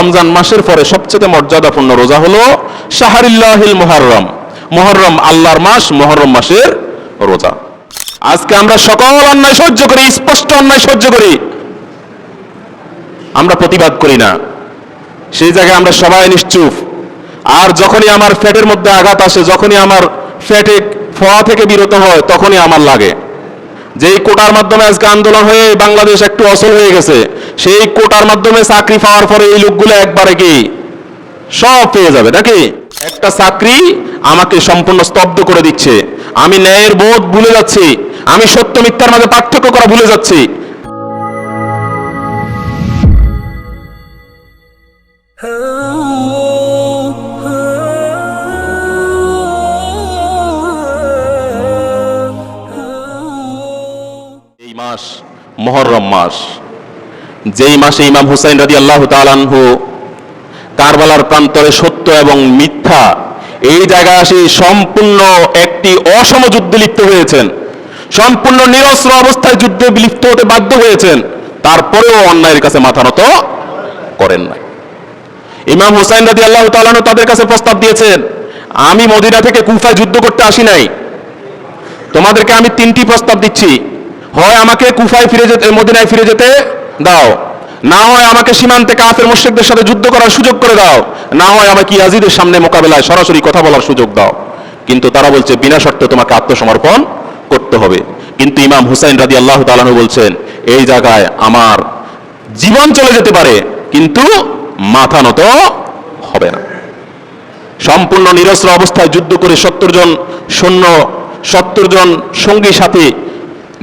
রমজান মাসের পরে সবচেয়ে মর্যাদাপূর্ণ রোজা হলো শাহরিল্লাহিল মুহররম। মুহররম আল্লাহর মাস, মুহররম মাসের রোজা। আজকে আমরা সকল অন্যায় সহ্য করি, স্পষ্ট অন্যায় সহ্য করি। আমরা প্রতিবাদ করি না। সেই জায়গায় আমরা সবাই নিশ্চুপ। আর যখনই আমার ফ্যাটের মধ্যে আঘাত আসে, যখনই আমার ফ্যাটে ফোয়া থেকে বিরত হয়, তখনই আমার লাগে। যেই কোটার মাধ্যমে আজকে আন্দোলন হয়ে বাংলাদেশ একটু অসল হয়ে গেছে, সেই কোটার মাধ্যমে চাকরি পাওয়ার পরে এই লোকগুলো একবারে কি? সব পেয়ে যাবে, নাকি? একটা চাকরি আমাকে সম্পূর্ণ স্তব্ধ করে দিচ্ছে। আমি ন্যায়ের বোধ ভুলে যাচ্ছি। আমি সত্য মিথ্যার মাঝে পার্থক্য করা ভুলে যাচ্ছি। এই মহরম মাস। যেই মাসে ইমাম হুসাইন রাজি আল্লাহ তালানহু কারবালার প্রান্তরে সত্য এবং মিথ্যা এই জায়গায় আসে সম্পূর্ণ একটি অসম যুদ্ধে লিপ্ত হয়েছেন। সম্পূর্ণ নিরস্ত্র অবস্থায় যুদ্ধে লিপ্ত হতে বাধ্য হয়েছেন। তারপরেও অন্যায়ের কাছে মাথা নত করেন নাই। ইমাম হুসাইন রাজি আল্লাহ তালানহু তাদের কাছে প্রস্তাব দিয়েছেন, আমি মদিনা থেকে কুফায় যুদ্ধ করতে আসি নাই। তোমাদেরকে আমি তিনটি প্রস্তাব দিচ্ছি। হয় আমাকে কুফায় ফিরে যেতে, মদিনায় ফিরে যেতে দাও। না হয় আমাকে সীমান্তে কাফের মুশরিকদের সাথে যুদ্ধ করার সুযোগ করে দাও। না হয় আমাকে ইয়াজিদের সামনে মোকাবেলায় সরাসরি কথা বলার সুযোগ দাও। কিন্তু তারা বলছে, বিনা শর্তে তোমাকে আত্মসমর্পণ করতে হবে। কিন্তু ইমাম হুসাইন রাদি আল্লাহ তালানু বলছেন, এই জায়গায় আমার জীবন চলে যেতে পারে, কিন্তু মাথা নত হবে না। সম্পূর্ণ নিরস্ত্র অবস্থায় যুদ্ধ করে সত্তর জন সৈন্য, সত্তর জন সঙ্গী সাথে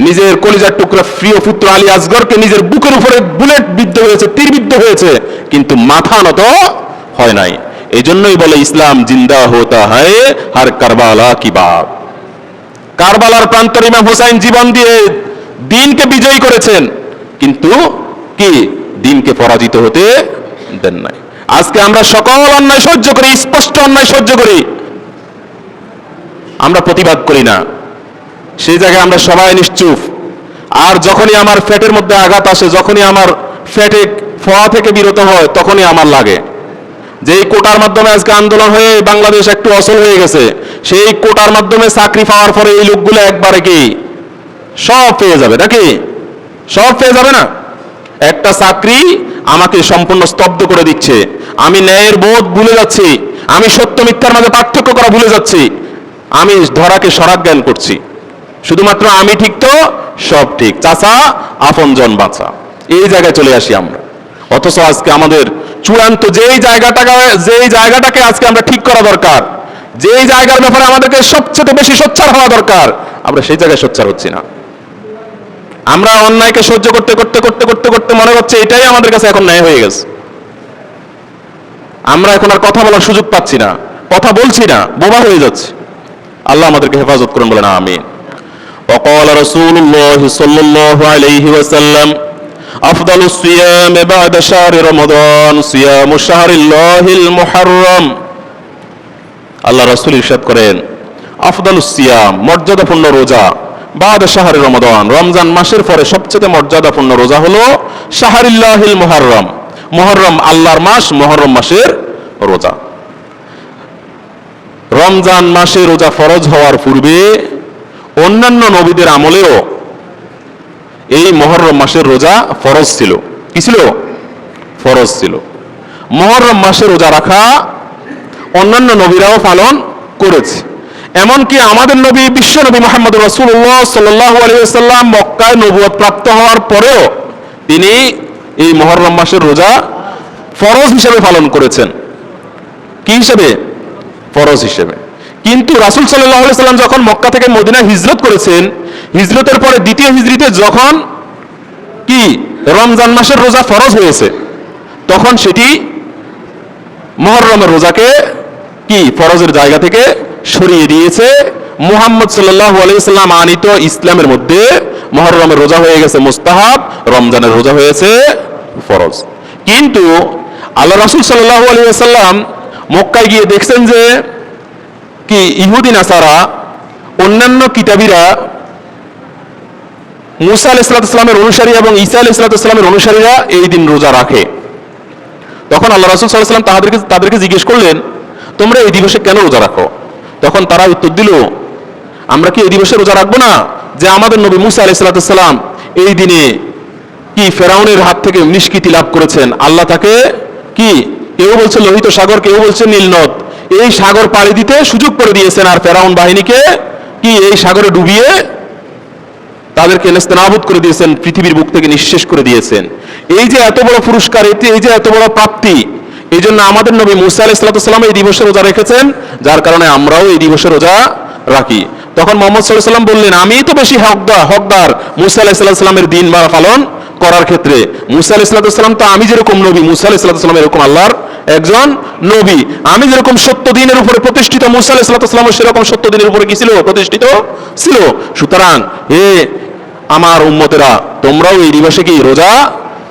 নিজের কলিজার টুকরা প্রিয় পুত্র আলী আসগরকে নিজের বুকের উপরে বুলেট বিদ্ধ হয়েছে, তীর বিদ্ধ হয়েছে, কিন্তু মাথা নত হয় নাই। এই জন্যই বলে, ইসলাম জিন্দা হতা হয়, হার কারবালা কি বাপ? কারবালার প্রান্তর ইমাম হোসাইন জীবন দিয়ে দিনকে বিজয়ী করেছেন, কিন্তু কি? দিনকে পরাজিত হতে দেন নাই। আজকে আমরা সকল অন্যায় সহ্য করি, স্পষ্ট অন্যায় সহ্য করি। আমরা প্রতিবাদ করি না। সেই জায়গায় আমরা সবাই নিশ্চুপ। আর যখনই আমার ফ্যাটের মধ্যে আঘাত আসে, যখনই আমার ফ্যাটে ফোয়া থেকে বিরত হয়, তখনই আমার লাগে। যেই কোটার মাধ্যমে আজকে আন্দোলন হয়ে বাংলাদেশ একটু অসল হয়ে গেছে, সেই কোটার মাধ্যমে চাকরি পাওয়ার পরে এই লোকগুলো একবারে কি? সব পেয়ে যাবে, নাকি? সব পেয়ে যাবে না? একটা চাকরি আমাকে সম্পূর্ণ স্তব্ধ করে দিচ্ছে। আমি ন্যায়ের বোধ ভুলে যাচ্ছি। আমি সত্য মিথ্যার মাঝে পার্থক্য করা ভুলে যাচ্ছি। আমি ধরাকে সরাজ্ঞান করছি। শুধুমাত্র আমি ঠিক তো? সব ঠিক। চাচা, আপনজন বাঁচা এই জায়গায় চলে আসি আমরা। অথচ আজকে আমাদের চূড়ান্ত যেই জায়গাটাকে যেই জায়গাটাকে আজকে আমরা ঠিক করা দরকার, যেই জায়গার ব্যাপারে আমাদেরকে সবচেয়ে বেশি সোচ্চার হওয়া দরকার, আমরা সেই জায়গায় সোচ্চার হচ্ছি না। আমরা অন্যায়কে সহ্য করতে করতে করতে করতে করতে মনে হচ্ছে এটাই আমাদের কাছে এখন ন্যায় হয়ে গেছে। আমরা এখন আর কথা বলার সুযোগ পাচ্ছি না, কথা বলছি না, বোবা হয়ে যাচ্ছে। আল্লাহ আমাদেরকে হেফাজত করুন না আমিন। وقال رسول الله صلى الله عليه وسلم أفضل الصيام بعد شهر رمضان صيام شهر الله المحرم আল্লাহ রাসূল ইরশাদ করেন আফদালুস সিয়াম মর্যাদাপূর্ণ রোজা বাদ শাহরি রমাদান রমজান মাসের পরে সবচেয়ে মর্যাদাপূর্ণ রোজা হলো শাহরিল্লাহিল মুহররম মুহররম আল্লাহর মাস মুহররম মাসের রোজা রমজান মাসে রোজা ফরজ হওয়ার পূর্বে অন্যান্য নবীদের আমলেও এই মহরম মাসের রোজা ফরজ ছিল। কি ছিল? ফরজ ছিল। মহরম মাসে রোজা রাখা অন্যান্য নবীরাও পালন করেছে। এমনকি আমাদের নবী, বিশ্ব নবী মোহাম্মদ রসুল্লাহ সাল্লাহ আলিয়াল্লাম মক্কায় নবুয়ত প্রাপ্ত হওয়ার পরেও তিনি এই মহরম মাসের রোজা ফরজ হিসেবে পালন করেছেন। কি হিসেবে? ফরজ হিসেবে। কিন্তু রাসুল সাল্লাহ সাল্লাম যখন মক্কা থেকে মদিনা হিজরত করেছেন, হিজরতের পরে দ্বিতীয় হিজরিতে যখন কি? রমজান মাসের রোজা ফরজ হয়েছে, তখন সেটি মহরমের রোজাকে কি? ফরজের জায়গা থেকে সরিয়ে দিয়েছে। মুহাম্মদ সাল্লাহ আলাইসাল্লাম আনিত ইসলামের মধ্যে মহরমের রোজা হয়ে গেছে, মুস্তাহাব, রমজানের রোজা হয়েছে, ফরজ। কিন্তু আল্লাহ রাসুল সাল্লাহ আলাইসাল্লাম মক্কায় গিয়ে দেখছেন যে কি ইহুদিন আসারা অন্যান্য কিতাবীরা মুসা আল ইসলাতামের অনুসারী এবং ঈসা আল ইসলাতামের অনুসারীরা এই দিন রোজা রাখে। তখন আল্লাহ রাসুল সাল্লাম তাদেরকে তাদেরকে জিজ্ঞেস করলেন, তোমরা এই দিবসে কেন রোজা রাখো? তখন তারা উত্তর দিল, আমরা কি এই দিবসে রোজা রাখব না? যে আমাদের নবী মুসা আলাইসালাম এই দিনে কি ফেরাউনের হাত থেকে নিষ্কৃতি লাভ করেছেন? আল্লাহ তাকে কি, কেউ বলছে লোহিত সাগর, কেউ বলছে নীলনদ এই সাগর পাড়ি দিতে সুযোগ করে দিয়েছেন আর ফেরাউন বাহিনীকে কি এই সাগরে ডুবিয়ে তাদেরকে নেস্তেনাবুদ করে দিয়েছেন, পৃথিবীর বুক থেকে নিঃশেষ করে দিয়েছেন। এই যে এত বড় পুরস্কার, এটি এই যে এত বড় প্রাপ্তি এই জন্য আমাদের নবী মুসা আলাইসালাম এই দিবসে রোজা রেখেছেন, যার কারণে আমরাও এই দিবসে রোজা রাখি। তখন মোহাম্মদ সাল্লাহ সাল্লাম বললেন, আমি তো বেশি হকদার হকদার মুসা আলাইসাল্লামের দিন বা পালন করার ক্ষেত্রে। মুসা আলাইসাল্লাম তো আমি যেরকম নবী, মুসা আলাইসাল্লাম এরকম আল্লাহর একজন নবী। আমি যেরকম সত্য দিনের উপরে প্রতিষ্ঠিত মুসা আলাইসাল্লাম সেরকম সত্য দিনের উপরে কি ছিল? প্রতিষ্ঠিত ছিল। সুতরাং হে আমার উম্মতেরা, তোমরাও এই দিবসে কি রোজা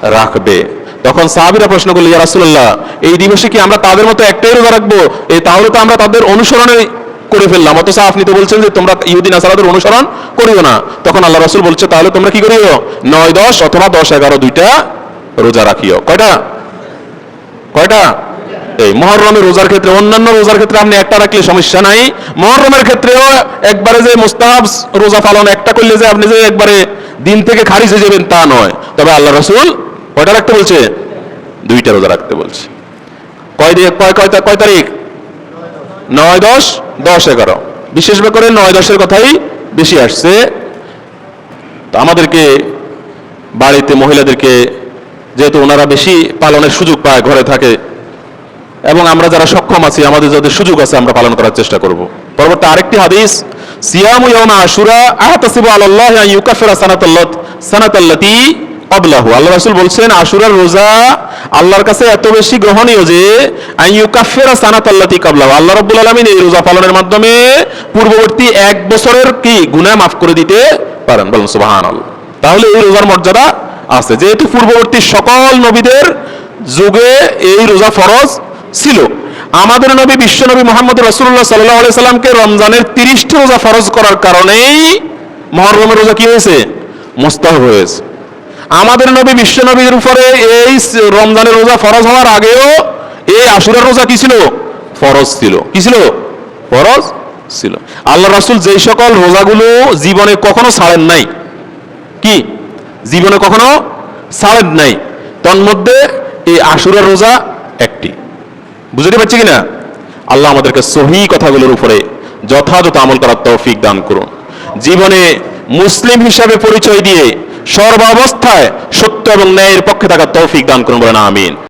রাখবে? তখন সাহাবিরা প্রশ্ন করল, ইয়া রাসূলুল্লাহ, এই দিবসে কি আমরা তাদের মতো একটাই রোজা রাখব? এই তাহলে তো আমরা তাদের অনুসরণে করে ফেললাম। অথচ আপনি তো বলছেন যে তোমরা ইহুদিন আসারাদের অনুসরণ করিও না। তখন আল্লাহ রাসূল বলছে, তাহলে তোমরা কি করিও? নয়, দশ অথবা দশ, এগারো, দুইটা রোজা রাখিও। কয়টা? কয়টা? এই মহরমের রোজার ক্ষেত্রে, অন্যান্য রোজার ক্ষেত্রে আপনি একটা রাখলে সমস্যা নাই। মহরমের ক্ষেত্রেও একবারে যে মুস্তাহাব রোজা পালন একটা করলে যে আপনি যে একবারে দিন থেকে খারিজ হয়ে যাবেন তা নয়। তবে আল্লাহ রসুল কয়টা রাখতে বলছে? দুইটা রোজা রাখতে বলছে। কয় দিয়ে কয় কয় কয় তারিখ? নয় দশ? দশ এগারো। বিশেষ করে নয় দশের কথাই বেশি আসছে। তো আমাদেরকে, বাড়িতে মহিলাদেরকে যেহেতু ওনারা বেশি পালনের সুযোগ পায়, ঘরে থাকে। এবং আমরা যারা সক্ষম আছি, আমাদের যাদের সুযোগ আছে, আমরা পালন করার চেষ্টা করব। পরবর্তী আরেকটি হাদিস, সিয়ামু আশুরা আহতাসিবু আলাল্লাহ ইউকাফিরা সানাতাল্লাত সানাতাল্লাতি আল্লাহ রাসূল বলছেন, আশুরার রোজা আল্লাহর কাছে এত বেশি গ্রহণীয় যে, আন ইউকাফিরা সানাতাল্লাতি ক্বাবলাহু। আল্লাহ রাব্বুল আলামিন এই রোজা পালনের মাধ্যমে পূর্ববর্তী এক বছরের কি গুনাহ মাফ করে দিতে পারেন? বলুন সুবহানাল্লাহ। তাহলে এই রোজার মর্যাদা আছে। যেহেতু পূর্ববর্তী সকল নবীদের যুগে এই রোজা ফরজ ছিল। আমাদের নবী বিশ্বনবী মোহাম্মদ রসুল্লাহ সাল্লাহ সাল্লামকে রমজানের তিরিশটি রোজা ফরজ করার কারণেই মহরমের রোজা কি হয়েছে? মোস্তাহব হয়েছে। আমাদের নবী বিশ্বনবীর উপরে এই রমজানের রোজা ফরজ হওয়ার আগেও এই আশুরার রোজা কি ছিল? ফরজ ছিল। কি ছিল? ফরজ ছিল। আল্লাহ রাসূল যেই সকল রোজাগুলো জীবনে কখনো ছাড়েন নাই। কি? জীবনে কখনো সাওয়াব নাই। তন্মধ্যে এই আশুরার রোজা একটি। বুঝতে পারছি কিনা? আল্লাহ আমাদেরকে সহি কথাগুলোর উপরে যথাযথ আমল করার তৌফিক দান করুন। জীবনে মুসলিম হিসাবে পরিচয় দিয়ে সর্বাবস্থায় সত্য এবং ন্যায়ের পক্ষে থাকার তৌফিক দান করুন বলেন, আমিন।